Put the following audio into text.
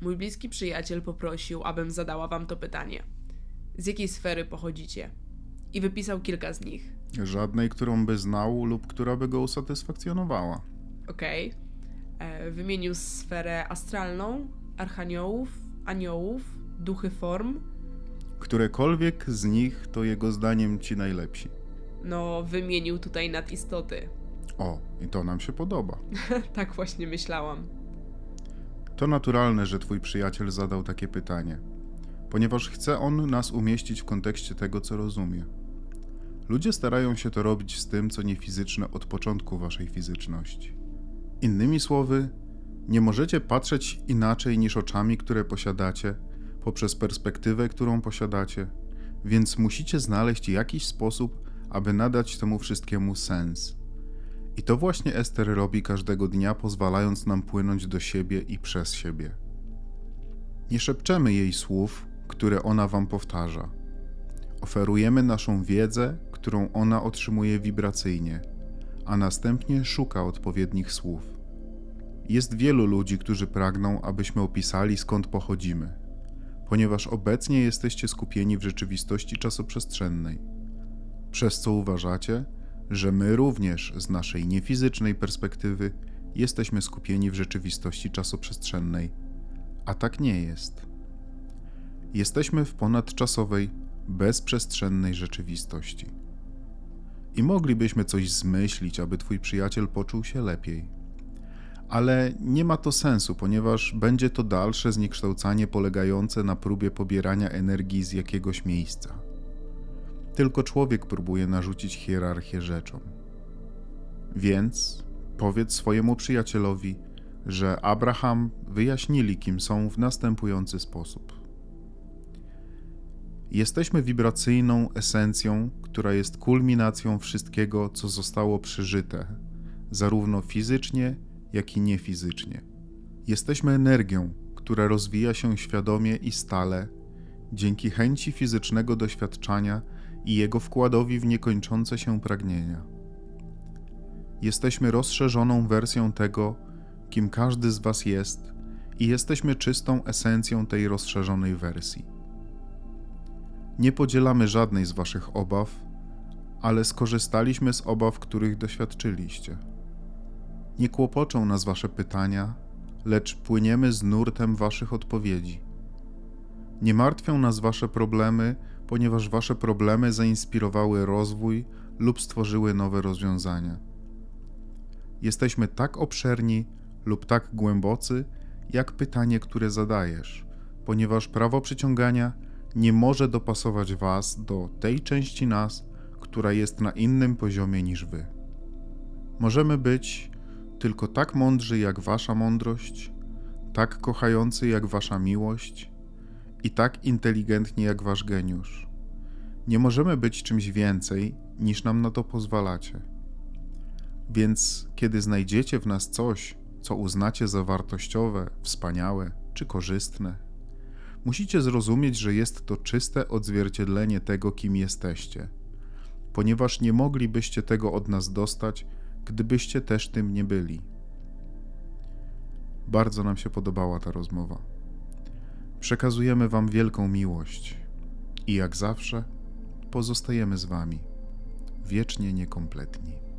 Mój bliski przyjaciel poprosił, abym zadała wam to pytanie. Z jakiej sfery pochodzicie? I wypisał kilka z nich. Żadnej, którą by znał lub która by go usatysfakcjonowała. Okej. E, Wymienił sferę astralną, archaniołów, aniołów, duchy form. Którekolwiek z nich to jego zdaniem ci najlepsi. No, wymienił tutaj nadistoty. O, i to nam się podoba. tak właśnie myślałam. To naturalne, że twój przyjaciel zadał takie pytanie, ponieważ chce on nas umieścić w kontekście tego, co rozumie. Ludzie starają się to robić z tym, co niefizyczne od początku waszej fizyczności. Innymi słowy, nie możecie patrzeć inaczej niż oczami, które posiadacie, poprzez perspektywę, którą posiadacie, więc musicie znaleźć jakiś sposób, aby nadać temu wszystkiemu sens. I to właśnie Ester robi każdego dnia, pozwalając nam płynąć do siebie i przez siebie. Nie szepczemy jej słów, które ona wam powtarza. Oferujemy naszą wiedzę, którą ona otrzymuje wibracyjnie, a następnie szuka odpowiednich słów. Jest wielu ludzi, którzy pragną, abyśmy opisali skąd pochodzimy, ponieważ obecnie jesteście skupieni w rzeczywistości czasoprzestrzennej, przez co uważacie, że my również z naszej niefizycznej perspektywy jesteśmy skupieni w rzeczywistości czasoprzestrzennej, a tak nie jest. Jesteśmy w ponadczasowej, bezprzestrzennej rzeczywistości. I moglibyśmy coś zmyślić, aby twój przyjaciel poczuł się lepiej. Ale nie ma to sensu, ponieważ będzie to dalsze zniekształcanie polegające na próbie pobierania energii z jakiegoś miejsca. Tylko człowiek próbuje narzucić hierarchię rzeczom. Więc powiedz swojemu przyjacielowi, że Abraham wyjaśnili, kim są w następujący sposób. Jesteśmy wibracyjną esencją, która jest kulminacją wszystkiego, co zostało przeżyte, zarówno fizycznie, jak i niefizycznie. Jesteśmy energią, która rozwija się świadomie i stale dzięki chęci fizycznego doświadczania i jego wkładowi w niekończące się pragnienia. Jesteśmy rozszerzoną wersją tego, kim każdy z Was jest, i jesteśmy czystą esencją tej rozszerzonej wersji. Nie podzielamy żadnej z Waszych obaw, ale skorzystaliśmy z obaw, których doświadczyliście. Nie kłopoczą nas Wasze pytania, lecz płyniemy z nurtem Waszych odpowiedzi. Nie martwią nas Wasze problemy, ponieważ Wasze problemy zainspirowały rozwój lub stworzyły nowe rozwiązania. Jesteśmy tak obszerni lub tak głębocy, jak pytanie, które zadajesz, ponieważ prawo przyciągania nie może dopasować Was do tej części nas, która jest na innym poziomie niż Wy. Możemy być tylko tak mądrzy jak Wasza mądrość, tak kochający jak Wasza miłość i tak inteligentni jak Wasz geniusz. Nie możemy być czymś więcej, niż nam na to pozwalacie. Więc kiedy znajdziecie w nas coś, co uznacie za wartościowe, wspaniałe czy korzystne, musicie zrozumieć, że jest to czyste odzwierciedlenie tego, kim jesteście, ponieważ nie moglibyście tego od nas dostać, gdybyście też tym nie byli. Bardzo nam się podobała ta rozmowa. Przekazujemy Wam wielką miłość i jak zawsze pozostajemy z Wami, wiecznie niekompletni.